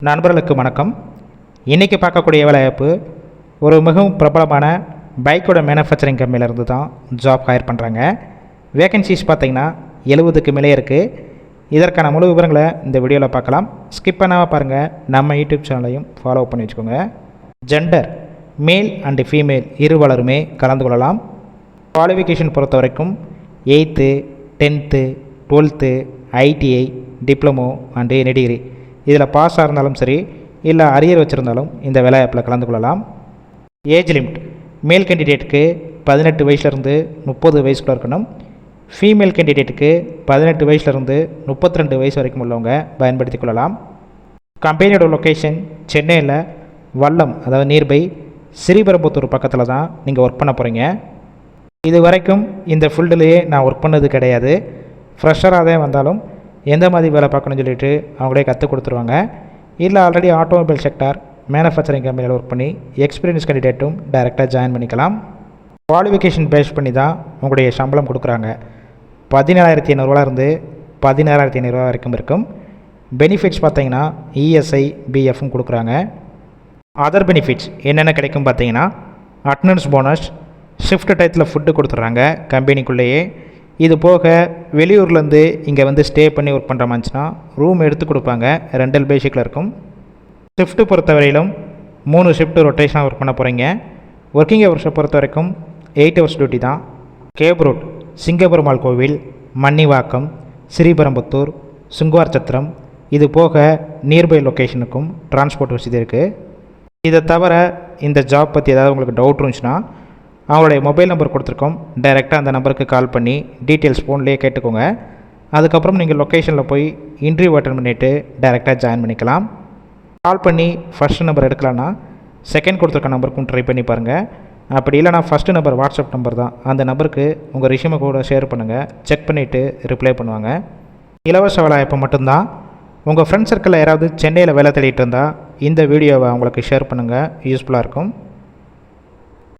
நண்பர்களுக்கு வணக்கம். இன்றைக்கி பார்க்கக்கூடிய வேலைவாய்ப்பு ஒரு மிகவும் பிரபலமான பைக்கோட மேனுஃபேக்சரிங் கம்பெனிலேருந்து தான் ஜாப் ஹையர் பண்ணுறாங்க வேகன்சிஸ் பார்த்தீங்கன்னா எழுபதுக்கு மேலே இருக்குது இதற்கான முழு விவரங்களை இந்த வீடியோவில் பார்க்கலாம். ஸ்கிப் பண்ணாமல் பாருங்கள் நம்ம யூடியூப் சேனலையும் ஃபாலோ பண்ணி வச்சுக்கோங்க. ஜெண்டர் மேல் அண்டு ஃபீமேல் இருவலருமே கலந்து கொள்ளலாம். குவாலிஃபிகேஷன் பொறுத்த வரைக்கும் eighth tenth twelfth ITI diploma and degree இதில் பாஸாக இருந்தாலும் சரி இல்லை அரியர் வச்சுருந்தாலும் இந்த வேலைவாய்ப்பில் கலந்து கொள்ளலாம். ஏஜ் லிமிட் மேல் கேண்டிடேட்டுக்கு பதினெட்டு வயசுலேருந்து முப்பது வயசுக்குள்ளே இருக்கணும். ஃபீமேல் கேண்டிடேட்டுக்கு பதினெட்டு வயசுலேருந்து முப்பத்தி ரெண்டு வயசு வரைக்கும் உள்ளவங்க பயன்படுத்தி கொள்ளலாம். கம்பெனியோட லொக்கேஷன் சென்னையில் வல்லம் அதாவது நியர்பை ஸ்ரீபெரும்புத்தூர் பக்கத்தில் தான் நீங்கள் ஒர்க் பண்ண போகிறீங்க இது வரைக்கும் இந்த ஃபீல்டுலேயே நான் ஒர்க் பண்ணது கிடையாது. ஃப்ரெஷராக தான் வந்தாலும் எந்த மாதிரி வேலை பார்க்கணும்னு சொல்லிட்டு அவங்களே கற்றுக் கொடுத்துருவாங்க. இல்லை ஆல்ரெடி ஆட்டோமொபைல் செக்டார் மேனுஃபேக்சரிங் கம்பெனியில் ஒர்க் பண்ணி எக்ஸ்பீரியன்ஸ் கேண்டிடேட்டும் டைரெக்டாக ஜாயின் பண்ணிக்கலாம். குவாலிஃபிகேஷன் பேஸ் பண்ணி தான் உங்களுடைய சம்பளம் கொடுக்குறாங்க. பதினேழாயிரத்தி ஐநூறுரூவாலேருந்து பதினாறாயிரத்தி ஐநூறுரூவா வரைக்கும் இருக்கும். பெனிஃபிட்ஸ் பார்த்தீங்கன்னா இஎஸ்ஐ பிஎஃப்பும் கொடுக்குறாங்க. அதர் பெனிஃபிட்ஸ் என்னென்ன கிடைக்கும் பார்த்தீங்கன்னா அட்டண்டன்ஸ் போனஸ் ஷிஃப்ட் டயத்தில் ஃபுட்டு கொடுத்துட்றாங்க. கம்பெனிக்குள்ளேயே இது போக வெளியூர்லேருந்து இங்கே வந்து ஸ்டே பண்ணி ஒர்க் பண்ணுற மாதிரிச்சுன்னா ரூம் எடுத்து கொடுப்பாங்க. ரெண்டல் பேசிக்கில் இருக்கும். ஷிஃப்ட்டு பொறுத்தவரையிலும் மூணு ஷிஃப்ட் ரொட்டேஷனாக ஒர்க் பண்ண போகிறீங்க ஒர்க்கிங் ஹவர்ஸை பொறுத்த வரைக்கும் எயிட் ஹவர்ஸ் டியூட்டி தான். கேப் ரோட் சிங்கபெருமாள் கோவில் மன்னிவாக்கம் ஸ்ரீபெரம்புத்தூர் சுங்குவார் சத்திரம் இது போக நியர்பை லொக்கேஷனுக்கும் டிரான்ஸ்போர்ட் வசதி இருக்குது இதை தவிர இந்த ஜாப் பற்றி ஏதாவது உங்களுக்கு டவுட் இருந்துச்சுன்னா அவங்களுடைய மொபைல் நம்பர் கொடுத்துருக்கோம். டைரெக்டாக அந்த நம்பருக்கு கால் பண்ணி டீட்டெயில்ஸ் ஃபோன்லேயே கேட்டுக்கோங்க. அதுக்கப்புறம் நீங்கள் லொக்கேஷனில் போய் இன்டர்வியூ அட்டன் பண்ணிவிட்டு டைரெக்டாக ஜாயின் பண்ணிக்கலாம். கால் பண்ணி ஃபஸ்ட் நம்பர் எடுக்கலான்னா செகண்ட் கொடுத்துருக்க நம்பருக்கும் ட்ரை பண்ணி பாருங்கள் அப்படி இல்லைனா ஃபஸ்ட்டு நம்பர் வாட்ஸ்அப் நம்பர் தான். அந்த நம்பருக்கு உங்கள் ரிஷ்யூமை கூட ஷேர் பண்ணுங்கள் செக் பண்ணிவிட்டு ரிப்ளை பண்ணுவாங்க. இலவச வேலைவாய்ப்பு மட்டும்தான். உங்கள் ஃப்ரெண்ட் சர்க்கிளில் யாராவது சென்னையில் வேலை தேடிட்டு இருந்தால் இந்த வீடியோவை அவங்களுக்கு ஷேர் பண்ணுங்கள் யூஸ்ஃபுல்லாக இருக்கும்.